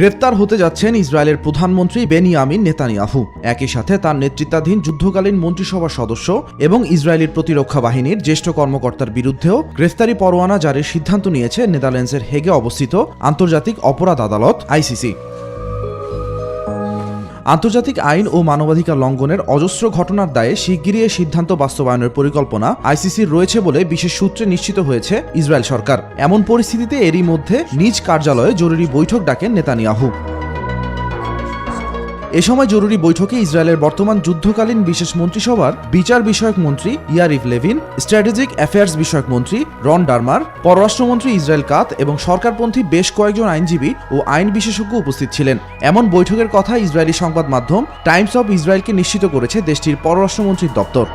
গ্রেপ্তার হতে যাচ্ছেন ইসরায়েলের প্রধানমন্ত্রী বেনিয়ামিন নেতানিয়াহু। একই সাথে তার নেতৃত্বাধীন যুদ্ধকালীন মন্ত্রিসভার সদস্য এবং ইসরায়েলের প্রতিরক্ষা বাহিনীর জ্যেষ্ঠ কর্মকর্তার বিরুদ্ধেও গ্রেফতারি পরোয়ানা জারির সিদ্ধান্ত নিয়েছে নেদারল্যান্ডসের হেগে অবস্থিত আন্তর্জাতিক অপরাধ আদালত, আইসিসি। আন্তর্জাতিক আইন ও মানবাধিকার লঙ্ঘনের অজস্র ঘটনার দায়ে শিগগিরই এ সিদ্ধান্ত বাস্তবায়নের পরিকল্পনা আইসিসির রয়েছে বলে বিশেষ সূত্রে নিশ্চিত হয়েছে ইসরায়েল সরকার। এমন পরিস্থিতিতে এরই মধ্যে নিজ কার্যালয়ে জরুরি বৈঠক ডাকেন নেতানিয়াহু। এ সময় জরুরি বৈঠকে ইসরায়েলের বর্তমান যুদ্ধকালীন বিশেষ মন্ত্রিসভার বিচার বিষয়ক মন্ত্রী ইয়ারিফ লেভিন, স্ট্র্যাটেজিক অ্যাফেয়ার্স বিষয়ক মন্ত্রী রন ডারমার, পররাষ্ট্রমন্ত্রী ইসরায়েল কাত এবং সরকারপন্থী বেশ কয়েকজন আইনজীবী ও আইন বিশেষজ্ঞ উপস্থিত ছিলেন। এমন বৈঠকের কথা ইসরায়েলি সংবাদ মাধ্যম টাইমস অব ইসরায়েলকে নিশ্চিত করেছে দেশটির পররাষ্ট্রমন্ত্রীর দপ্তর।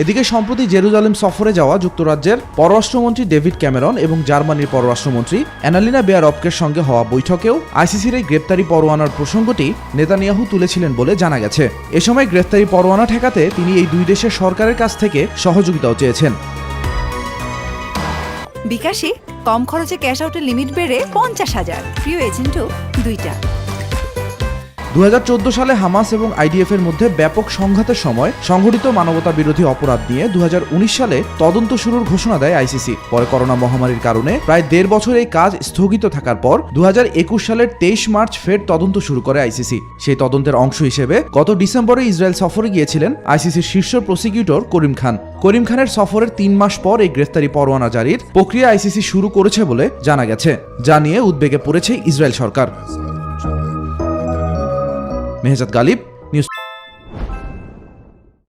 এদিকে সম্প্রতি জেরুজালেম সফরে যাওয়া যুক্তরাজ্যের পররাষ্ট্রমন্ত্রী ডেভিড ক্যামেরন এবং জার্মানির পররাষ্ট্রমন্ত্রী অ্যানালিনা বেয়ারপকের সঙ্গে হওয়া বৈঠকেও আইসিসির এই গ্রেপ্তারি পরোয়ানার প্রসঙ্গটি নেতানিয়াহু তুলেছিলেন বলে জানা গেছে। এ সময় গ্রেপ্তারি পরোয়ানা ঠেকাতে তিনি এই দুই দেশের সরকারের কাছ থেকে সহযোগিতাও চেয়েছেন। বিকাশে কম খরচে ক্যাশ আউটের লিমিট বেড়ে পঞ্চাশ হাজার। প্রিয় এজেন্টও দুইটা। দু হাজার চৌদ্দ সালে হামাস এবং আইডিএফ এর মধ্যে ব্যাপক সংঘাতের সময় সংঘটিত মানবতা বিরোধী অপরাধ নিয়ে দু হাজার উনিশ সালে তদন্ত শুরুর ঘোষণা দেয় আইসিসি। পরে করোনা মহামারীর কারণে প্রায় দেড় বছর এই কাজ স্থগিত থাকার পর দুহাজার একুশ সালের তেইশ মার্চ ফের তদন্ত শুরু করে আইসিসি। সেই তদন্তের অংশ হিসেবে গত ডিসেম্বরে ইসরায়েল সফরে গিয়েছিলেন আইসিসির শীর্ষ প্রসিকিউটর করিম খান। করিম খানের সফরের তিন মাস পর এই গ্রেফতারি পরোয়ানা জারির প্রক্রিয়া আইসিসি শুরু করেছে বলে জানা গেছে, যা নিয়ে উদ্বেগে পড়েছে ইসরায়েল সরকার। मेहजत गालिब